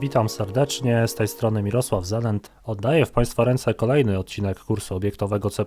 Witam serdecznie, z tej strony Mirosław Zelent. Oddaję w Państwa ręce kolejny odcinek kursu obiektowego C++.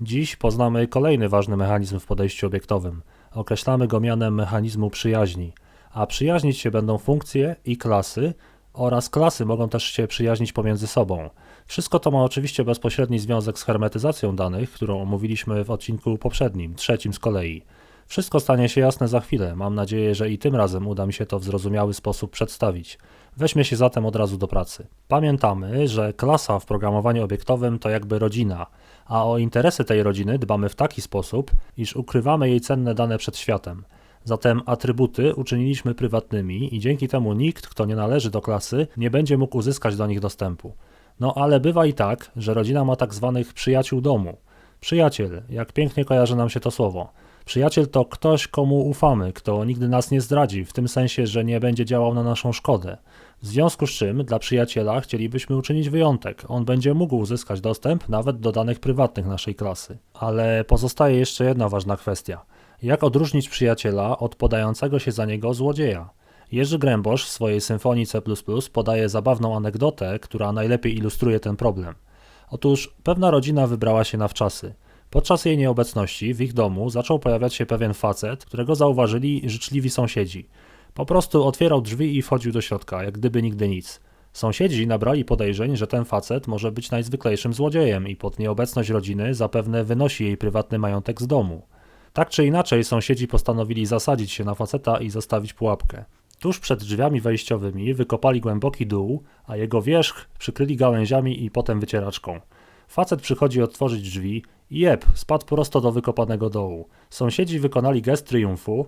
Dziś poznamy kolejny ważny mechanizm w podejściu obiektowym. Określamy go mianem mechanizmu przyjaźni. A przyjaźnić się będą funkcje i klasy oraz klasy mogą też się przyjaźnić pomiędzy sobą. Wszystko to ma oczywiście bezpośredni związek z hermetyzacją danych, którą omówiliśmy w odcinku poprzednim, trzecim z kolei. Wszystko stanie się jasne za chwilę. Mam nadzieję, że i tym razem uda mi się to w zrozumiały sposób przedstawić. Weźmy się zatem od razu do pracy. Pamiętamy, że klasa w programowaniu obiektowym to jakby rodzina, a o interesy tej rodziny dbamy w taki sposób, iż ukrywamy jej cenne dane przed światem. Zatem atrybuty uczyniliśmy prywatnymi i dzięki temu nikt, kto nie należy do klasy, nie będzie mógł uzyskać do nich dostępu. No ale bywa i tak, że rodzina ma tak zwanych przyjaciół domu. Przyjaciel, jak pięknie kojarzy nam się to słowo. Przyjaciel to ktoś, komu ufamy, kto nigdy nas nie zdradzi, w tym sensie, że nie będzie działał na naszą szkodę. W związku z czym dla przyjaciela chcielibyśmy uczynić wyjątek. On będzie mógł uzyskać dostęp nawet do danych prywatnych naszej klasy. Ale pozostaje jeszcze jedna ważna kwestia. Jak odróżnić przyjaciela od podającego się za niego złodzieja? Jerzy Grębosz w swojej symfonii C++ podaje zabawną anegdotę, która najlepiej ilustruje ten problem. Otóż pewna rodzina wybrała się na wczasy. Podczas jej nieobecności w ich domu zaczął pojawiać się pewien facet, którego zauważyli życzliwi sąsiedzi. Po prostu otwierał drzwi i wchodził do środka, jak gdyby nigdy nic. Sąsiedzi nabrali podejrzeń, że ten facet może być najzwyklejszym złodziejem i pod nieobecność rodziny zapewne wynosi jej prywatny majątek z domu. Tak czy inaczej, sąsiedzi postanowili zasadzić się na faceta i zostawić pułapkę. Tuż przed drzwiami wejściowymi wykopali głęboki dół, a jego wierzch przykryli gałęziami i potem wycieraczką. Facet przychodzi otworzyć drzwi jeb, spadł prosto do wykopanego dołu. Sąsiedzi wykonali gest triumfu,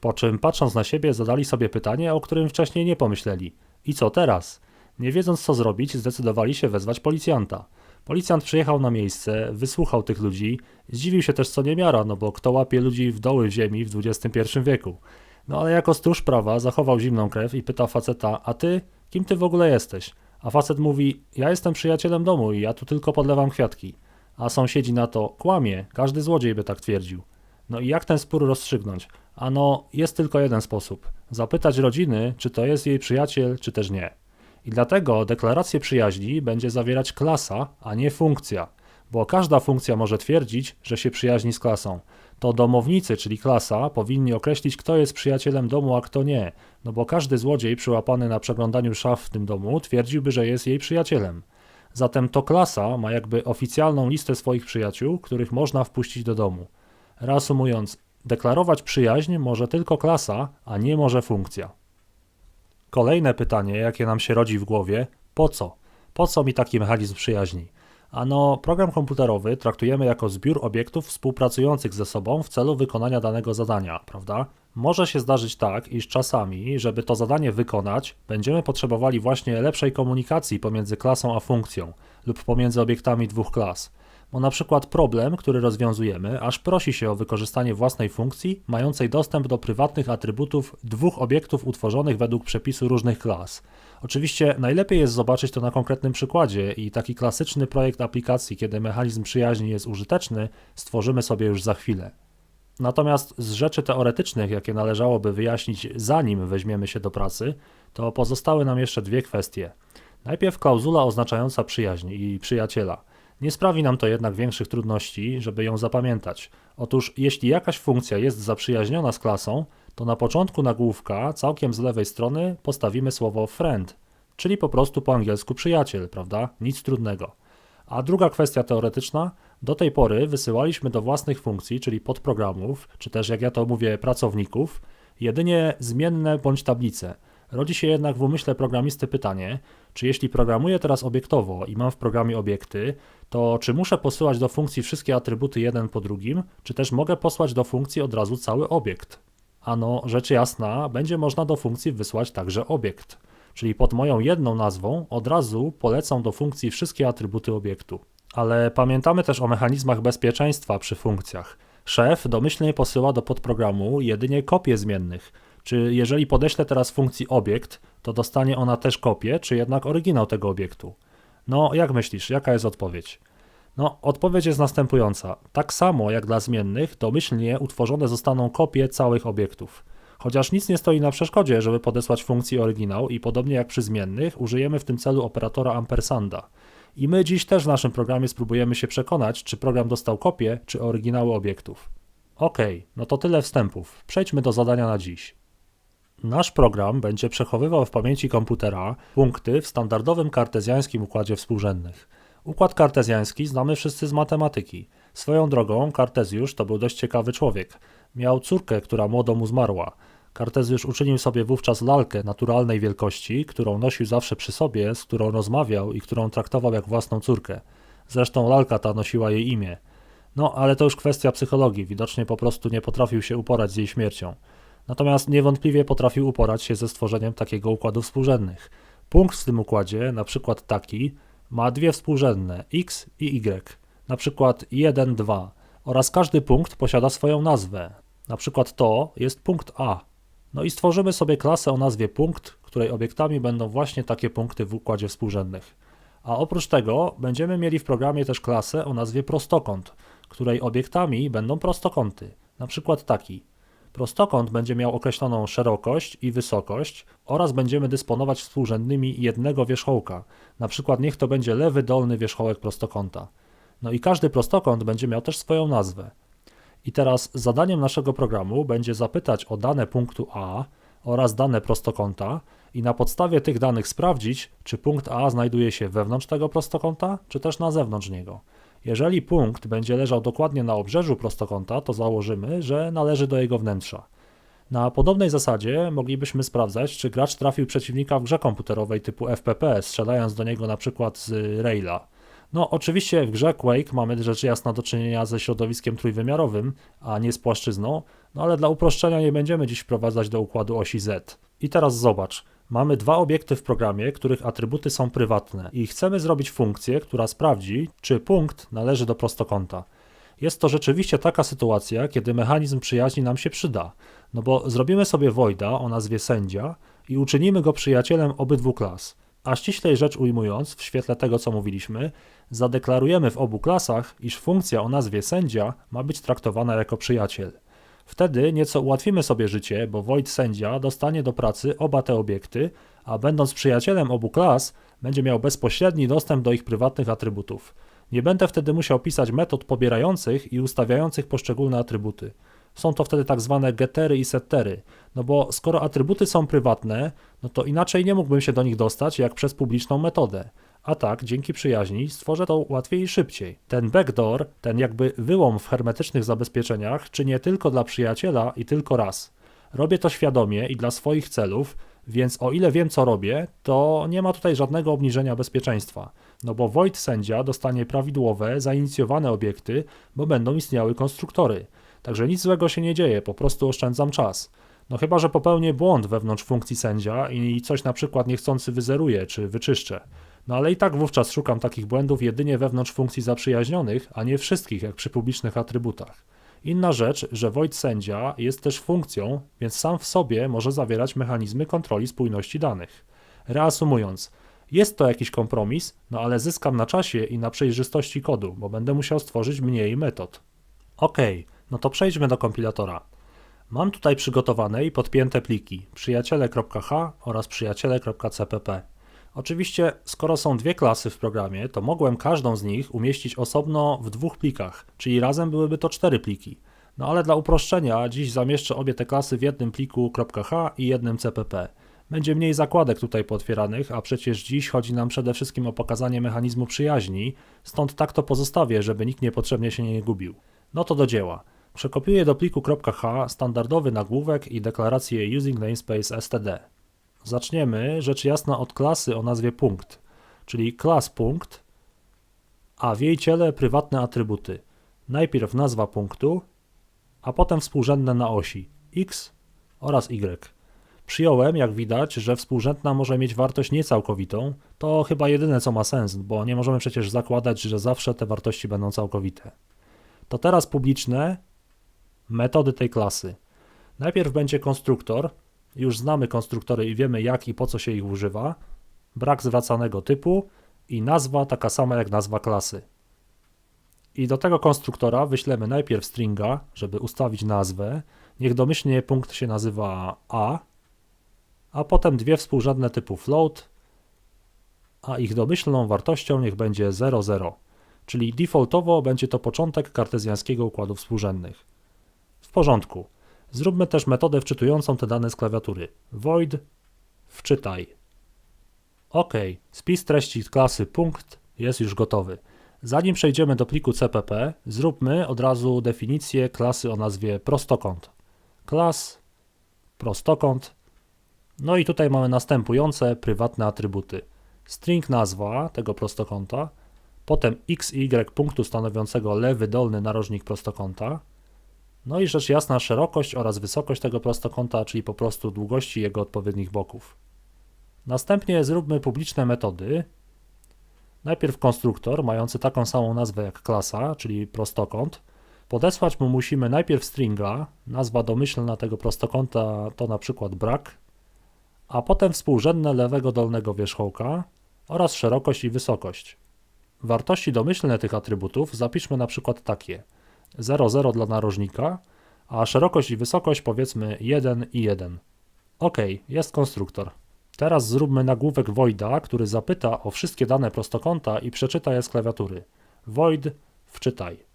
po czym patrząc na siebie zadali sobie pytanie, o którym wcześniej nie pomyśleli. I co teraz? Nie wiedząc co zrobić, zdecydowali się wezwać policjanta. Policjant przyjechał na miejsce, wysłuchał tych ludzi, zdziwił się też co niemiara, no bo kto łapie ludzi w doły ziemi w XXI wieku. No ale jako stróż prawa zachował zimną krew i pyta faceta, a ty? Kim ty w ogóle jesteś? A facet mówi, ja jestem przyjacielem domu i ja tu tylko podlewam kwiatki. A sąsiedzi na to, kłamie, każdy złodziej by tak twierdził. No i jak ten spór rozstrzygnąć? Ano, jest tylko jeden sposób. Zapytać rodziny, czy to jest jej przyjaciel, czy też nie. I dlatego deklarację przyjaźni będzie zawierać klasa, a nie funkcja, bo każda funkcja może twierdzić, że się przyjaźni z klasą. To domownicy, czyli klasa, powinni określić, kto jest przyjacielem domu, a kto nie, no bo każdy złodziej przyłapany na przeglądaniu szaf w tym domu twierdziłby, że jest jej przyjacielem. Zatem to klasa ma jakby oficjalną listę swoich przyjaciół, których można wpuścić do domu. Reasumując, deklarować przyjaźń może tylko klasa, a nie może funkcja. Kolejne pytanie, jakie nam się rodzi w głowie, po co? Po co mi taki mechanizm przyjaźni? Ano, program komputerowy traktujemy jako zbiór obiektów współpracujących ze sobą w celu wykonania danego zadania, prawda? Może się zdarzyć tak, iż czasami, żeby to zadanie wykonać, będziemy potrzebowali właśnie lepszej komunikacji pomiędzy klasą a funkcją lub pomiędzy obiektami dwóch klas. Bo na przykład problem, który rozwiązujemy, aż prosi się o wykorzystanie własnej funkcji mającej dostęp do prywatnych atrybutów dwóch obiektów utworzonych według przepisu różnych klas. Oczywiście najlepiej jest zobaczyć to na konkretnym przykładzie i taki klasyczny projekt aplikacji, kiedy mechanizm przyjaźni jest użyteczny, stworzymy sobie już za chwilę. Natomiast z rzeczy teoretycznych, jakie należałoby wyjaśnić zanim weźmiemy się do pracy, to pozostały nam jeszcze dwie kwestie. Najpierw klauzula oznaczająca przyjaźń i przyjaciela. Nie sprawi nam to jednak większych trudności, żeby ją zapamiętać. Otóż jeśli jakaś funkcja jest zaprzyjaźniona z klasą, to na początku nagłówka, całkiem z lewej strony, postawimy słowo friend, czyli po prostu po angielsku przyjaciel, prawda? Nic trudnego. A druga kwestia teoretyczna, do tej pory wysyłaliśmy do własnych funkcji, czyli podprogramów, czy też jak ja to mówię, pracowników, jedynie zmienne bądź tablice. Rodzi się jednak w umyśle programisty pytanie, czy jeśli programuję teraz obiektowo i mam w programie obiekty, to czy muszę posyłać do funkcji wszystkie atrybuty jeden po drugim, czy też mogę posłać do funkcji od razu cały obiekt? Ano, rzecz jasna, będzie można do funkcji wysłać także obiekt. Czyli pod moją jedną nazwą od razu polecą do funkcji wszystkie atrybuty obiektu. Ale pamiętamy też o mechanizmach bezpieczeństwa przy funkcjach. Szef domyślnie posyła do podprogramu jedynie kopie zmiennych. Czy jeżeli podeślę teraz funkcji obiekt, to dostanie ona też kopię, czy jednak oryginał tego obiektu? No, jak myślisz, jaka jest odpowiedź? No, odpowiedź jest następująca. Tak samo jak dla zmiennych, domyślnie utworzone zostaną kopie całych obiektów. Chociaż nic nie stoi na przeszkodzie, żeby podesłać funkcji oryginał i podobnie jak przy zmiennych, użyjemy w tym celu operatora ampersanda. I my dziś też w naszym programie spróbujemy się przekonać, czy program dostał kopię, czy oryginały obiektów. Ok, no to tyle wstępów. Przejdźmy do zadania na dziś. Nasz program będzie przechowywał w pamięci komputera punkty w standardowym kartezjańskim układzie współrzędnych. Układ kartezjański znamy wszyscy z matematyki. Swoją drogą, Kartezjusz to był dość ciekawy człowiek. Miał córkę, która młodo mu zmarła. Kartezjusz uczynił sobie wówczas lalkę naturalnej wielkości, którą nosił zawsze przy sobie, z którą rozmawiał i którą traktował jak własną córkę. Zresztą lalka ta nosiła jej imię. No, ale to już kwestia psychologii, widocznie po prostu nie potrafił się uporać z jej śmiercią. Natomiast niewątpliwie potrafił uporać się ze stworzeniem takiego układu współrzędnych. Punkt w tym układzie, na przykład taki, ma dwie współrzędne x i y, na przykład 1, 2 oraz każdy punkt posiada swoją nazwę. Na przykład to jest punkt A. No i stworzymy sobie klasę o nazwie punkt, której obiektami będą właśnie takie punkty w układzie współrzędnych. A oprócz tego będziemy mieli w programie też klasę o nazwie prostokąt, której obiektami będą prostokąty. Na przykład taki. Prostokąt będzie miał określoną szerokość i wysokość oraz będziemy dysponować współrzędnymi jednego wierzchołka. Na przykład niech to będzie lewy dolny wierzchołek prostokąta. No i każdy prostokąt będzie miał też swoją nazwę. I teraz zadaniem naszego programu będzie zapytać o dane punktu A oraz dane prostokąta i na podstawie tych danych sprawdzić, czy punkt A znajduje się wewnątrz tego prostokąta, czy też na zewnątrz niego. Jeżeli punkt będzie leżał dokładnie na obrzeżu prostokąta, to założymy, że należy do jego wnętrza. Na podobnej zasadzie moglibyśmy sprawdzać, czy gracz trafił przeciwnika w grze komputerowej typu FPP, strzelając do niego na przykład z raila. No, oczywiście w grze Quake mamy rzecz jasna do czynienia ze środowiskiem trójwymiarowym, a nie z płaszczyzną, no ale dla uproszczenia nie będziemy dziś wprowadzać do układu osi Z. I teraz zobacz, mamy dwa obiekty w programie, których atrybuty są prywatne i chcemy zrobić funkcję, która sprawdzi, czy punkt należy do prostokąta. Jest to rzeczywiście taka sytuacja, kiedy mechanizm przyjaźni nam się przyda, no bo zrobimy sobie voida o nazwie sędzia i uczynimy go przyjacielem obydwu klas. A ściślej rzecz ujmując, w świetle tego co mówiliśmy, zadeklarujemy w obu klasach, iż funkcja o nazwie sędzia ma być traktowana jako przyjaciel. Wtedy nieco ułatwimy sobie życie, bo void sędzia dostanie do pracy oba te obiekty, a będąc przyjacielem obu klas, będzie miał bezpośredni dostęp do ich prywatnych atrybutów. Nie będę wtedy musiał pisać metod pobierających i ustawiających poszczególne atrybuty. Są to wtedy tak zwane gettery i settery, no bo skoro atrybuty są prywatne, no to inaczej nie mógłbym się do nich dostać jak przez publiczną metodę. A tak, dzięki przyjaźni, stworzę to łatwiej i szybciej. Ten backdoor, ten jakby wyłom w hermetycznych zabezpieczeniach, czynię tylko dla przyjaciela i tylko raz. Robię to świadomie i dla swoich celów, więc o ile wiem co robię, to nie ma tutaj żadnego obniżenia bezpieczeństwa. No bo void sędzia dostanie prawidłowe, zainicjowane obiekty, bo będą istniały konstruktory. Także nic złego się nie dzieje, po prostu oszczędzam czas. No chyba, że popełnię błąd wewnątrz funkcji sędzia i coś na przykład niechcący wyzeruję czy wyczyszczę. No ale i tak wówczas szukam takich błędów jedynie wewnątrz funkcji zaprzyjaźnionych, a nie wszystkich jak przy publicznych atrybutach. Inna rzecz, że void sędzia jest też funkcją, więc sam w sobie może zawierać mechanizmy kontroli spójności danych. Reasumując, jest to jakiś kompromis, no ale zyskam na czasie i na przejrzystości kodu, bo będę musiał stworzyć mniej metod. Ok, no to przejdźmy do kompilatora. Mam tutaj przygotowane i podpięte pliki przyjaciele.h oraz przyjaciele.cpp. Oczywiście, skoro są dwie klasy w programie, to mogłem każdą z nich umieścić osobno w dwóch plikach, czyli razem byłyby to cztery pliki. No ale dla uproszczenia dziś zamieszczę obie te klasy w jednym pliku .h i jednym cpp. Będzie mniej zakładek tutaj pootwieranych, a przecież dziś chodzi nam przede wszystkim o pokazanie mechanizmu przyjaźni, stąd tak to pozostawię, żeby nikt niepotrzebnie się nie gubił. No to do dzieła. Przekopiuję do pliku .h standardowy nagłówek i deklarację using namespace std. Zaczniemy rzecz jasna od klasy o nazwie punkt, czyli klas punkt, a w jej ciele prywatne atrybuty. Najpierw nazwa punktu, a potem współrzędne na osi x oraz y. Przyjąłem, jak widać, że współrzędna może mieć wartość niecałkowitą. To chyba jedyne, co ma sens, bo nie możemy przecież zakładać, że zawsze te wartości będą całkowite. To teraz publiczne metody tej klasy. Najpierw będzie konstruktor, już znamy konstruktory i wiemy jak i po co się ich używa, brak zwracanego typu i nazwa taka sama jak nazwa klasy. I do tego konstruktora wyślemy najpierw stringa, żeby ustawić nazwę. Niech domyślnie punkt się nazywa A, a potem dwie współrzędne typu float, a ich domyślną wartością niech będzie 00, czyli defaultowo będzie to początek kartezjańskiego układu współrzędnych. W porządku. Zróbmy też metodę wczytującą te dane z klawiatury. Void wczytaj. OK, spis treści klasy punkt jest już gotowy. Zanim przejdziemy do pliku CPP, zróbmy od razu definicję klasy o nazwie prostokąt. Klas, prostokąt. No i tutaj mamy następujące prywatne atrybuty. String nazwa tego prostokąta, potem x y punktu stanowiącego lewy dolny narożnik prostokąta, no i rzecz jasna szerokość oraz wysokość tego prostokąta, czyli po prostu długości jego odpowiednich boków. Następnie zróbmy publiczne metody. Najpierw konstruktor, mający taką samą nazwę jak klasa, czyli prostokąt. Podesłać mu musimy najpierw stringa, nazwa domyślna tego prostokąta to na przykład brak, a potem współrzędne lewego dolnego wierzchołka oraz szerokość i wysokość. Wartości domyślne tych atrybutów zapiszmy na przykład takie 0,0 dla narożnika, a szerokość i wysokość powiedzmy 1 i 1. OK, jest konstruktor. Teraz zróbmy nagłówek voida, który zapyta o wszystkie dane prostokąta i przeczyta je z klawiatury. Void wczytaj.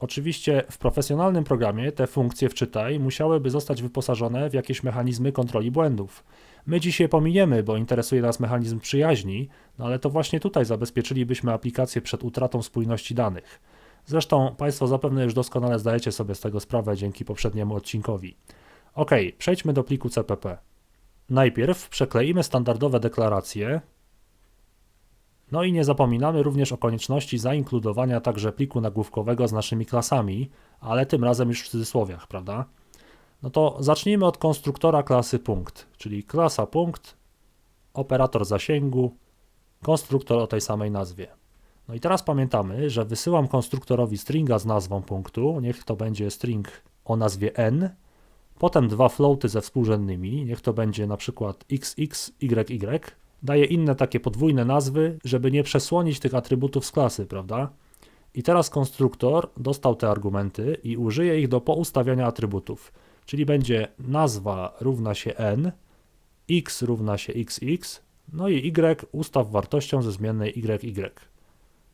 Oczywiście w profesjonalnym programie te funkcje wczytaj musiałyby zostać wyposażone w jakieś mechanizmy kontroli błędów. My dzisiaj pominiemy, bo interesuje nas mechanizm przyjaźni, no ale to właśnie tutaj zabezpieczylibyśmy aplikację przed utratą spójności danych. Zresztą Państwo zapewne już doskonale zdajecie sobie z tego sprawę dzięki poprzedniemu odcinkowi. Ok, przejdźmy do pliku CPP. Najpierw przekleimy standardowe deklaracje. No i nie zapominamy również o konieczności zainkludowania także pliku nagłówkowego z naszymi klasami, ale tym razem już w cudzysłowiach, prawda? No to zacznijmy od konstruktora klasy punkt, czyli klasa punkt, operator zasięgu, konstruktor o tej samej nazwie. No i teraz pamiętamy, że wysyłam konstruktorowi stringa z nazwą punktu, niech to będzie string o nazwie n, potem dwa floaty ze współrzędnymi, niech to będzie na przykład xx, yy, daję inne takie podwójne nazwy, żeby nie przesłonić tych atrybutów z klasy, prawda? I teraz konstruktor dostał te argumenty i użyje ich do poustawiania atrybutów, czyli będzie nazwa równa się n, x równa się xx, no i y ustaw wartością ze zmiennej yy.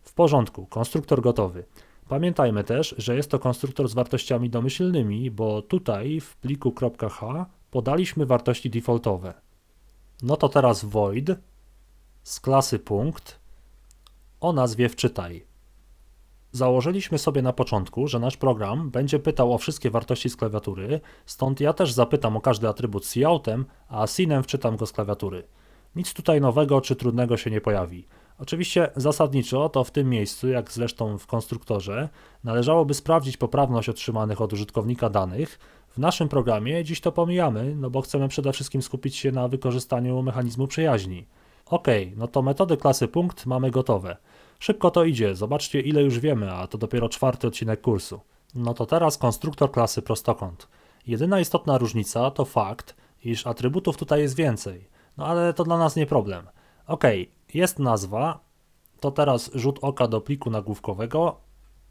W porządku, konstruktor gotowy. Pamiętajmy też, że jest to konstruktor z wartościami domyślnymi, bo tutaj w pliku .h podaliśmy wartości defaultowe. No to teraz void z klasy punkt o nazwie wczytaj. Założyliśmy sobie na początku, że nasz program będzie pytał o wszystkie wartości z klawiatury, stąd ja też zapytam o każdy atrybut coutem, a sinem wczytam go z klawiatury. Nic tutaj nowego czy trudnego się nie pojawi. Oczywiście zasadniczo to w tym miejscu, jak zresztą w konstruktorze, należałoby sprawdzić poprawność otrzymanych od użytkownika danych. W naszym programie dziś to pomijamy, no bo chcemy przede wszystkim skupić się na wykorzystaniu mechanizmu przyjaźni. Ok, no to metody klasy punkt mamy gotowe. Szybko to idzie, zobaczcie ile już wiemy, a to dopiero czwarty odcinek kursu. No to teraz konstruktor klasy prostokąt. Jedyna istotna różnica to fakt, iż atrybutów tutaj jest więcej. No ale to dla nas nie problem. Ok, jest nazwa, to teraz rzut oka do pliku nagłówkowego.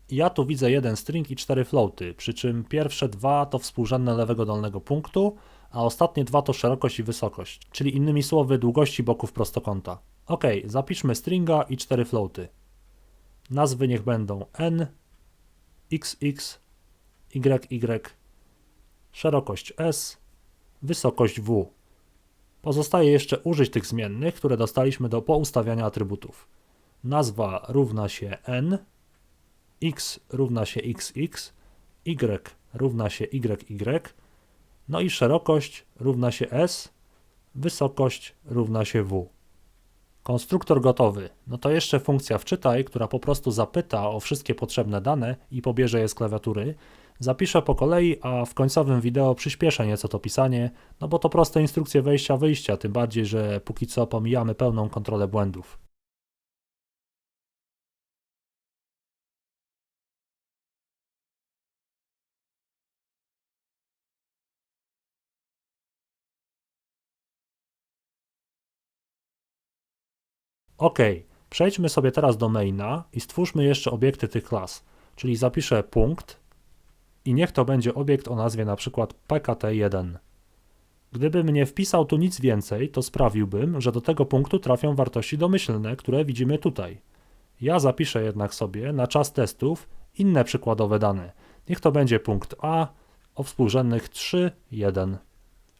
Ja tu widzę jeden string i cztery floaty, przy czym pierwsze dwa to współrzędne lewego dolnego punktu, a ostatnie dwa to szerokość i wysokość, czyli innymi słowy długości boków prostokąta. Ok, zapiszmy stringa i cztery floaty. Nazwy niech będą n, xx, yy, szerokość s, wysokość w. Pozostaje jeszcze użyć tych zmiennych, które dostaliśmy do poustawiania atrybutów. Nazwa równa się n, x równa się xx, y równa się yy, no i szerokość równa się s, wysokość równa się w. Konstruktor gotowy. No to jeszcze funkcja wczytaj, która po prostu zapyta o wszystkie potrzebne dane i pobierze je z klawiatury. Zapiszę po kolei, a w końcowym wideo przyspieszę nieco to pisanie, no bo to proste instrukcje wejścia-wyjścia, tym bardziej, że póki co pomijamy pełną kontrolę błędów. Ok, przejdźmy sobie teraz do maina i stwórzmy jeszcze obiekty tych klas. czyli zapiszę punkt i niech to będzie obiekt o nazwie na przykład pkt1. Gdybym nie wpisał tu nic więcej, to sprawiłbym, że do tego punktu trafią wartości domyślne, które widzimy tutaj. Ja zapiszę jednak sobie na czas testów inne przykładowe dane. Niech to będzie punkt A o współrzędnych 3, 1,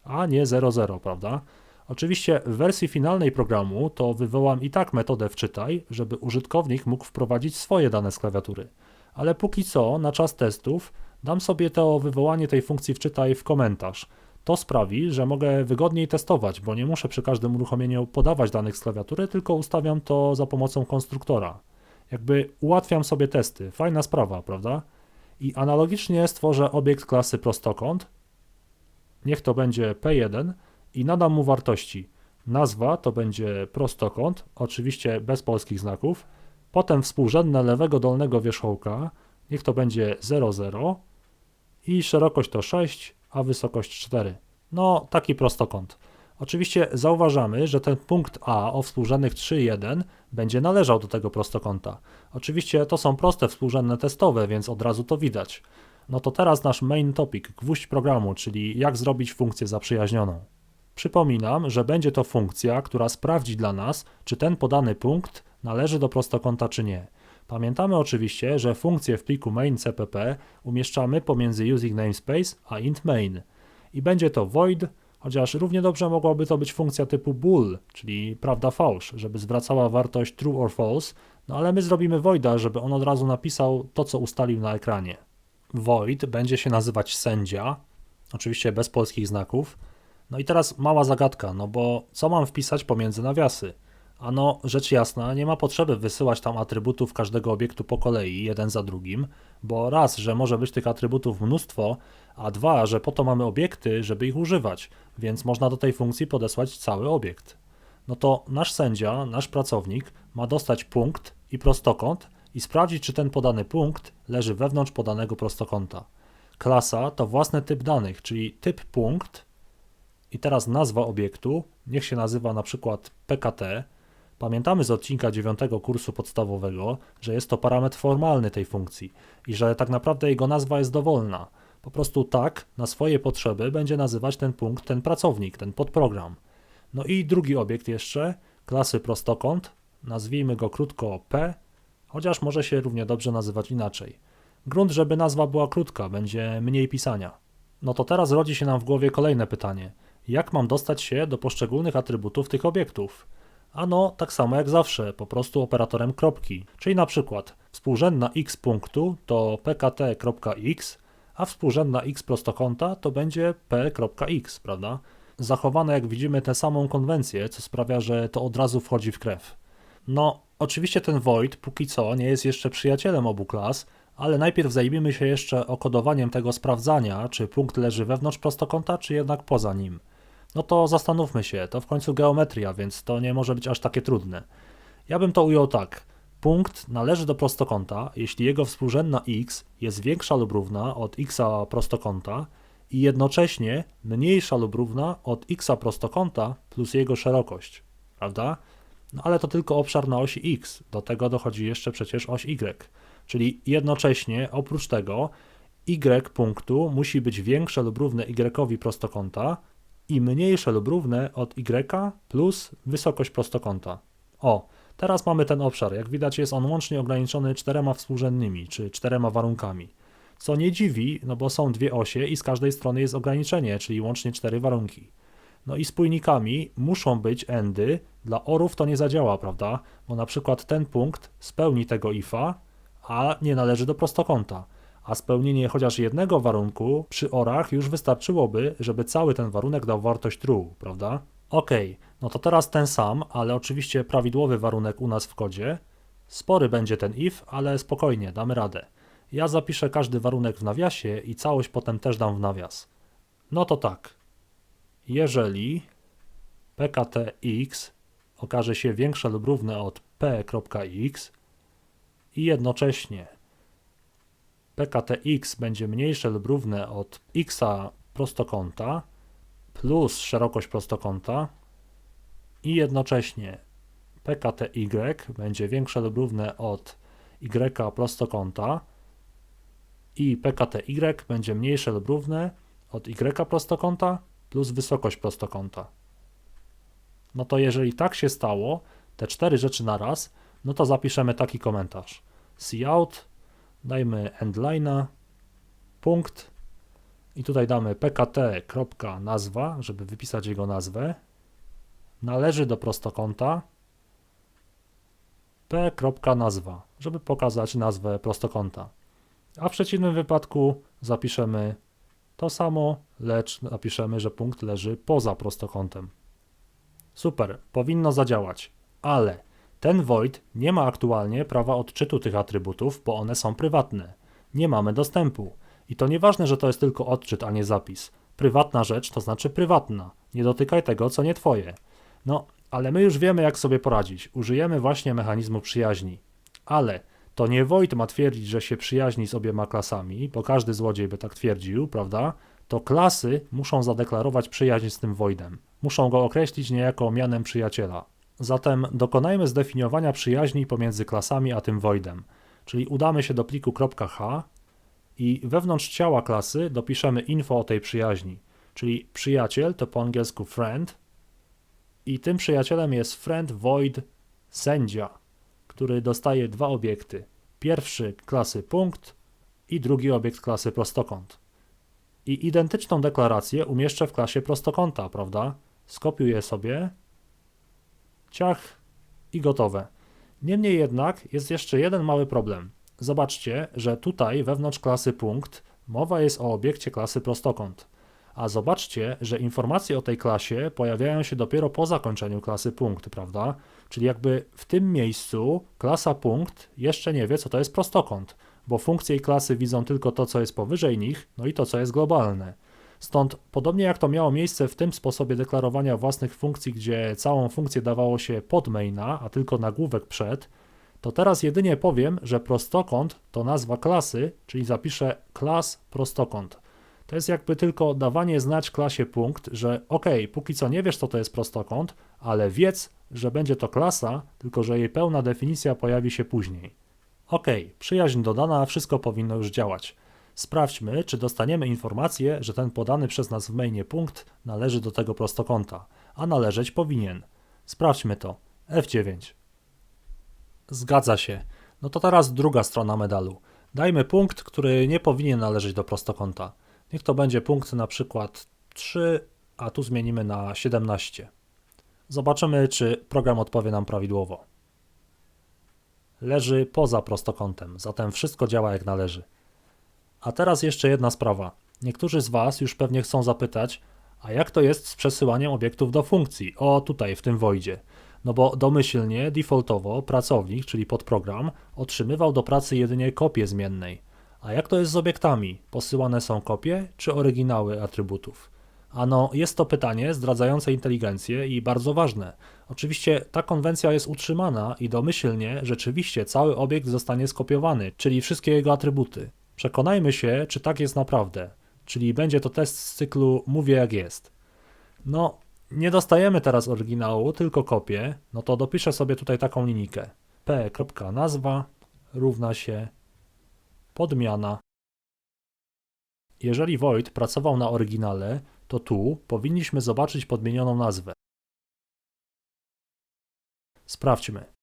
a nie 0, 0, prawda? Oczywiście w wersji finalnej programu to wywołam i tak metodę wczytaj, żeby użytkownik mógł wprowadzić swoje dane z klawiatury. Ale póki co, na czas testów, dam sobie to wywołanie tej funkcji wczytaj w komentarz. To sprawi, że mogę wygodniej testować, bo nie muszę przy każdym uruchomieniu podawać danych z klawiatury, tylko ustawiam to za pomocą konstruktora. Jakby ułatwiam sobie testy. Fajna sprawa, prawda? I analogicznie stworzę obiekt klasy prostokąt. Niech to będzie P1 i nadam mu wartości. Nazwa to będzie prostokąt, oczywiście bez polskich znaków. Potem współrzędne lewego dolnego wierzchołka, niech to będzie 0,0 i szerokość to 6, a wysokość 4. No, taki prostokąt. Oczywiście zauważamy, że ten punkt A o współrzędnych 3,1 będzie należał do tego prostokąta. Oczywiście to są proste współrzędne testowe, więc od razu to widać. No to teraz nasz main topic, gwóźdź programu, czyli jak zrobić funkcję zaprzyjaźnioną. Przypominam, że będzie to funkcja, która sprawdzi dla nas, czy ten podany punkt należy do prostokąta czy nie. Pamiętamy oczywiście, że funkcję w pliku main.cpp umieszczamy pomiędzy using namespace a int main. I będzie to void, chociaż równie dobrze mogłaby to być funkcja typu bool, czyli prawda fałsz, żeby zwracała wartość true or false, no ale my zrobimy voida, żeby on od razu napisał to, co ustalił na ekranie. Void będzie się nazywać sędzia, oczywiście bez polskich znaków. No i teraz mała zagadka, no bo co mam wpisać pomiędzy nawiasy? Ano, rzecz jasna, nie ma potrzeby wysyłać tam atrybutów każdego obiektu po kolei, jeden za drugim, bo raz, że może być tych atrybutów mnóstwo, a dwa, że po to mamy obiekty, żeby ich używać, więc można do tej funkcji podesłać cały obiekt. No to nasz sędzia, nasz pracownik ma dostać punkt i prostokąt i sprawdzić, czy ten podany punkt leży wewnątrz podanego prostokąta. Klasa to własny typ danych, czyli typ punkt i teraz nazwa obiektu, niech się nazywa na przykład PKT. Pamiętamy z odcinka 9 kursu podstawowego, że jest to parametr formalny tej funkcji i że tak naprawdę jego nazwa jest dowolna. Po prostu tak, na swoje potrzeby będzie nazywać ten punkt ten pracownik, ten podprogram. No i drugi obiekt jeszcze, klasy prostokąt, nazwijmy go krótko P, chociaż może się równie dobrze nazywać inaczej. Grunt, żeby nazwa była krótka, będzie mniej pisania. No to teraz rodzi się nam w głowie kolejne pytanie. Jak mam dostać się do poszczególnych atrybutów tych obiektów? Ano, tak samo jak zawsze, po prostu operatorem kropki. Czyli na przykład współrzędna x punktu to pkt.x, a współrzędna x prostokąta to będzie p.x, prawda? Zachowane, jak widzimy, tę samą konwencję, co sprawia, że to od razu wchodzi w krew. No, oczywiście ten void póki co nie jest jeszcze przyjacielem obu klas, ale najpierw zajmijmy się jeszcze okodowaniem tego sprawdzania, czy punkt leży wewnątrz prostokąta, czy jednak poza nim. No to zastanówmy się, to w końcu geometria, więc to nie może być aż takie trudne. Ja bym to ujął tak. Punkt należy do prostokąta, jeśli jego współrzędna x jest większa lub równa od x prostokąta i jednocześnie mniejsza lub równa od x prostokąta plus jego szerokość, prawda? No ale to tylko obszar na osi x, do tego dochodzi jeszcze przecież oś y, czyli jednocześnie oprócz tego y punktu musi być większe lub równe y prostokąta i mniejsze lub równe od y plus wysokość prostokąta. O, teraz mamy ten obszar. Jak widać jest on łącznie ograniczony czterema współrzędnymi, czy czterema warunkami. Co nie dziwi, no bo są dwie osie i z każdej strony jest ograniczenie, czyli łącznie cztery warunki. No i spójnikami muszą być endy. Dla orów to nie zadziała, prawda? Bo na przykład ten punkt spełni tego ifa, a nie należy do prostokąta. A spełnienie chociaż jednego warunku przy orach już wystarczyłoby, żeby cały ten warunek dał wartość true, prawda? Ok, no to teraz ten sam, ale oczywiście prawidłowy warunek u nas w kodzie. Spory będzie ten if, ale spokojnie, damy radę. Ja zapiszę każdy warunek w nawiasie i całość potem też dam w nawias. No to tak. Jeżeli pktx okaże się większe lub równe od p.x i jednocześnie pktx będzie mniejsze lub równe od x prostokąta plus szerokość prostokąta i jednocześnie pkty będzie większe lub równe od y prostokąta i pkty będzie mniejsze lub równe od y prostokąta plus wysokość prostokąta. No to jeżeli tak się stało, te cztery rzeczy na raz, no to zapiszemy taki komentarz. Cout, dajmy endline'a, punkt i tutaj damy pkt.nazwa, żeby wypisać jego nazwę, należy do prostokąta p.nazwa, żeby pokazać nazwę prostokąta. A w przeciwnym wypadku zapiszemy to samo, lecz napiszemy, że punkt leży poza prostokątem. Super, powinno zadziałać, ale ten void nie ma aktualnie prawa odczytu tych atrybutów, bo one są prywatne. Nie mamy dostępu. I to nieważne, że to jest tylko odczyt, a nie zapis. Prywatna rzecz to znaczy prywatna. Nie dotykaj tego, co nie twoje. No, ale my już wiemy, jak sobie poradzić. Użyjemy właśnie mechanizmu przyjaźni. Ale to nie Void ma twierdzić, że się przyjaźni z obiema klasami, bo każdy złodziej by tak twierdził, prawda? To klasy muszą zadeklarować przyjaźń z tym Voidem. Muszą go określić niejako mianem przyjaciela. Zatem dokonajmy zdefiniowania przyjaźni pomiędzy klasami a tym voidem, czyli udamy się do pliku .h i wewnątrz ciała klasy dopiszemy info o tej przyjaźni, czyli przyjaciel to po angielsku friend i tym przyjacielem jest friend void sędzia, który dostaje dwa obiekty. Pierwszy klasy punkt i drugi obiekt klasy prostokąt. I identyczną deklarację umieszczę w klasie prostokąta, prawda? Skopiuję sobie ciach i gotowe. Niemniej jednak jest jeszcze jeden mały problem. Zobaczcie, że tutaj wewnątrz klasy punkt mowa jest o obiekcie klasy prostokąt. A zobaczcie, że informacje o tej klasie pojawiają się dopiero po zakończeniu klasy punkt, prawda? Czyli jakby w tym miejscu klasa punkt jeszcze nie wie, co to jest prostokąt, bo funkcje i klasy widzą tylko to, co jest powyżej nich, no i to, co jest globalne. Stąd, podobnie jak to miało miejsce w tym sposobie deklarowania własnych funkcji, gdzie całą funkcję dawało się pod maina, a tylko nagłówek przed, to teraz jedynie powiem, że prostokąt to nazwa klasy, czyli zapiszę klas prostokąt. To jest jakby tylko dawanie znać klasie punkt, że ok, póki co nie wiesz, co to jest prostokąt, ale wiedz, że będzie to klasa, tylko że jej pełna definicja pojawi się później. Ok, przyjaźń dodana, wszystko powinno już działać. Sprawdźmy, czy dostaniemy informację, że ten podany przez nas w mainie punkt należy do tego prostokąta, a należeć powinien. Sprawdźmy to. F9. Zgadza się. No to teraz druga strona medalu. Dajmy punkt, który nie powinien należeć do prostokąta. Niech to będzie punkt na przykład 3, a tu zmienimy na 17. Zobaczymy, czy program odpowie nam prawidłowo. Leży poza prostokątem, zatem wszystko działa jak należy. A teraz jeszcze jedna sprawa. Niektórzy z Was już pewnie chcą zapytać, a jak to jest z przesyłaniem obiektów do funkcji? O, tutaj, w tym voidzie. No bo domyślnie, defaultowo, pracownik, czyli podprogram, otrzymywał do pracy jedynie kopię zmiennej. A jak to jest z obiektami? Posyłane są kopie czy oryginały atrybutów? Ano, jest to pytanie zdradzające inteligencję i bardzo ważne. Oczywiście ta konwencja jest utrzymana i domyślnie rzeczywiście cały obiekt zostanie skopiowany, czyli wszystkie jego atrybuty. Przekonajmy się, czy tak jest naprawdę, czyli będzie to test z cyklu mówię jak jest. No, nie dostajemy teraz oryginału, tylko kopię, no to dopiszę sobie tutaj taką linijkę. p.nazwa równa się podmiana. Jeżeli Void pracował na oryginale, to tu powinniśmy zobaczyć podmienioną nazwę. Sprawdźmy.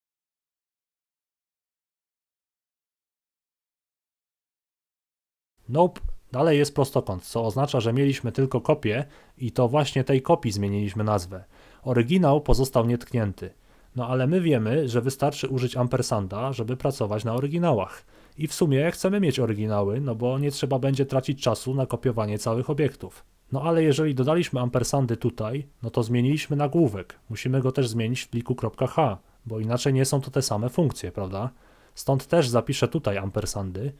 Nope, dalej jest prostokąt, co oznacza, że mieliśmy tylko kopię i to właśnie tej kopii zmieniliśmy nazwę. Oryginał pozostał nietknięty. No ale my wiemy, że wystarczy użyć ampersanda, żeby pracować na oryginałach. I w sumie chcemy mieć oryginały, no bo nie trzeba będzie tracić czasu na kopiowanie całych obiektów. No ale jeżeli dodaliśmy ampersandy tutaj, no to zmieniliśmy nagłówek. Musimy go też zmienić w pliku .h, bo inaczej nie są to te same funkcje, prawda? Stąd też zapiszę tutaj ampersandy,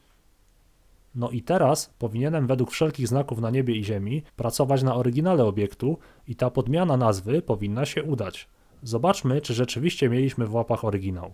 no i teraz powinienem według wszelkich znaków na niebie i ziemi pracować na oryginale obiektu i ta podmiana nazwy powinna się udać. Zobaczmy, czy rzeczywiście mieliśmy w łapach oryginał.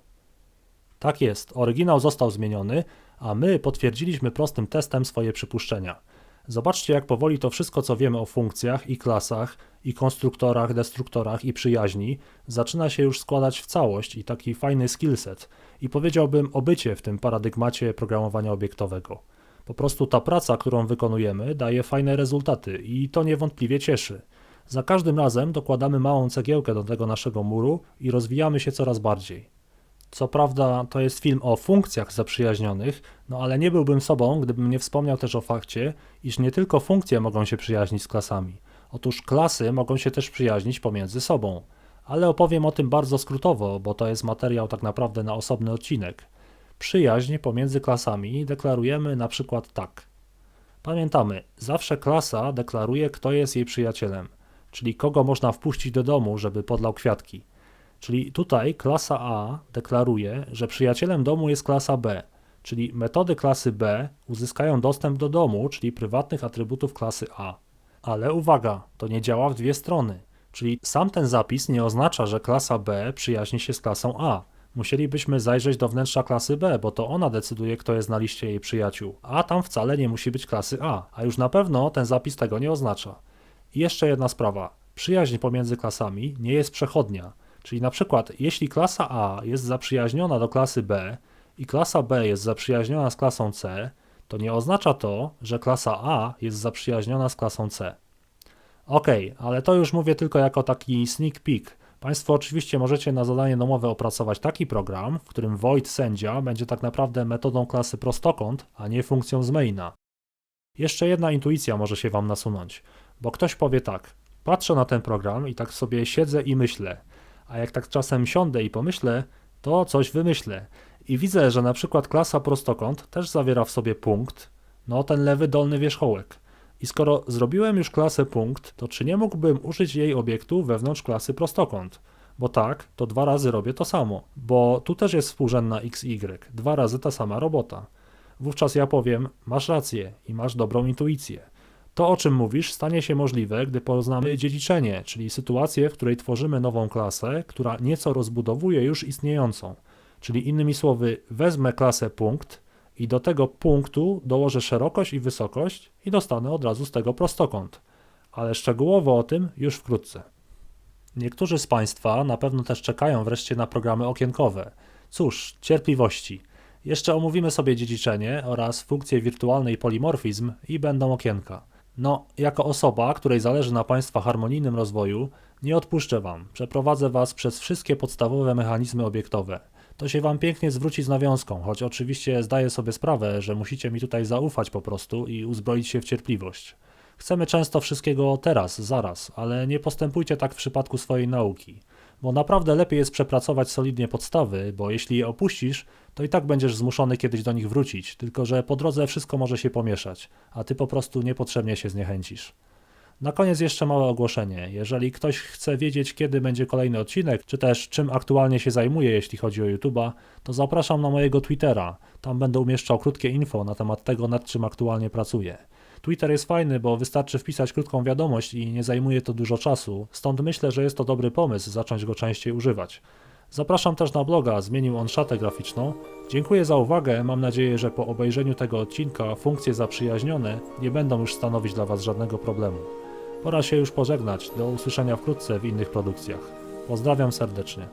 Tak jest, oryginał został zmieniony, a my potwierdziliśmy prostym testem swoje przypuszczenia. Zobaczcie, jak powoli to wszystko, co wiemy o funkcjach i klasach, i konstruktorach, destruktorach i przyjaźni, zaczyna się już składać w całość i taki fajny skillset, i powiedziałbym obycie w tym paradygmacie programowania obiektowego. Po prostu ta praca, którą wykonujemy, daje fajne rezultaty i to niewątpliwie cieszy. Za każdym razem dokładamy małą cegiełkę do tego naszego muru i rozwijamy się coraz bardziej. Co prawda, to jest film o funkcjach zaprzyjaźnionych, no ale nie byłbym sobą, gdybym nie wspomniał też o fakcie, iż nie tylko funkcje mogą się przyjaźnić z klasami. Otóż klasy mogą się też przyjaźnić pomiędzy sobą. Ale opowiem o tym bardzo skrótowo, bo to jest materiał tak naprawdę na osobny odcinek. Przyjaźń pomiędzy klasami deklarujemy na przykład tak. Pamiętamy, zawsze klasa deklaruje, kto jest jej przyjacielem, czyli kogo można wpuścić do domu, żeby podlał kwiatki. Czyli tutaj klasa A deklaruje, że przyjacielem domu jest klasa B, czyli metody klasy B uzyskają dostęp do domu, czyli prywatnych atrybutów klasy A. Ale uwaga, to nie działa w dwie strony. Czyli sam ten zapis nie oznacza, że klasa B przyjaźni się z klasą A. Musielibyśmy zajrzeć do wnętrza klasy B, bo to ona decyduje, kto jest na liście jej przyjaciół, a tam wcale nie musi być klasy A, a już na pewno ten zapis tego nie oznacza. I jeszcze jedna sprawa. Przyjaźń pomiędzy klasami nie jest przechodnia. Czyli na przykład, jeśli klasa A jest zaprzyjaźniona do klasy B i klasa B jest zaprzyjaźniona z klasą C, to nie oznacza to, że klasa A jest zaprzyjaźniona z klasą C. Okej, ale to już mówię tylko jako taki sneak peek. Państwo oczywiście możecie na zadanie domowe opracować taki program, w którym void sędzia będzie tak naprawdę metodą klasy prostokąt, a nie funkcją z maina. Jeszcze jedna intuicja może się Wam nasunąć, bo ktoś powie tak, patrzę na ten program i tak sobie siedzę i myślę, a jak tak czasem siądę i pomyślę, to coś wymyślę. I widzę, że na przykład klasa prostokąt też zawiera w sobie punkt, no ten lewy dolny wierzchołek. I skoro zrobiłem już klasę punkt, to czy nie mógłbym użyć jej obiektu wewnątrz klasy prostokąt? Bo tak, to dwa razy robię to samo, bo tu też jest współrzędna x, y, dwa razy ta sama robota. Wówczas ja powiem, masz rację i masz dobrą intuicję. To, o czym mówisz, stanie się możliwe, gdy poznamy dziedziczenie, czyli sytuację, w której tworzymy nową klasę, która nieco rozbudowuje już istniejącą. Czyli innymi słowy, wezmę klasę punkt i do tego punktu dołożę szerokość i wysokość i dostanę od razu z tego prostokąt. Ale szczegółowo o tym już wkrótce. Niektórzy z Państwa na pewno też czekają wreszcie na programy okienkowe. Cóż, cierpliwości. Jeszcze omówimy sobie dziedziczenie oraz funkcję wirtualnej polimorfizm i będą okienka. No, jako osoba, której zależy na Państwa harmonijnym rozwoju, nie odpuszczę Wam. Przeprowadzę Was przez wszystkie podstawowe mechanizmy obiektowe. To się Wam pięknie zwróci z nawiązką, choć oczywiście zdaję sobie sprawę, że musicie mi tutaj zaufać po prostu i uzbroić się w cierpliwość. Chcemy często wszystkiego teraz, zaraz, ale nie postępujcie tak w przypadku swojej nauki. Bo naprawdę lepiej jest przepracować solidnie podstawy, bo jeśli je opuścisz, to i tak będziesz zmuszony kiedyś do nich wrócić, tylko że po drodze wszystko może się pomieszać, a ty po prostu niepotrzebnie się zniechęcisz. Na koniec jeszcze małe ogłoszenie. Jeżeli ktoś chce wiedzieć, kiedy będzie kolejny odcinek, czy też czym aktualnie się zajmuję, jeśli chodzi o YouTube'a, to zapraszam na mojego Twittera. Tam będę umieszczał krótkie info na temat tego, nad czym aktualnie pracuję. Twitter jest fajny, bo wystarczy wpisać krótką wiadomość i nie zajmuje to dużo czasu, stąd myślę, że jest to dobry pomysł zacząć go częściej używać. Zapraszam też na bloga, zmienił on szatę graficzną. Dziękuję za uwagę, mam nadzieję, że po obejrzeniu tego odcinka funkcje zaprzyjaźnione nie będą już stanowić dla Was żadnego problemu. Pora się już pożegnać, do usłyszenia wkrótce w innych produkcjach. Pozdrawiam serdecznie.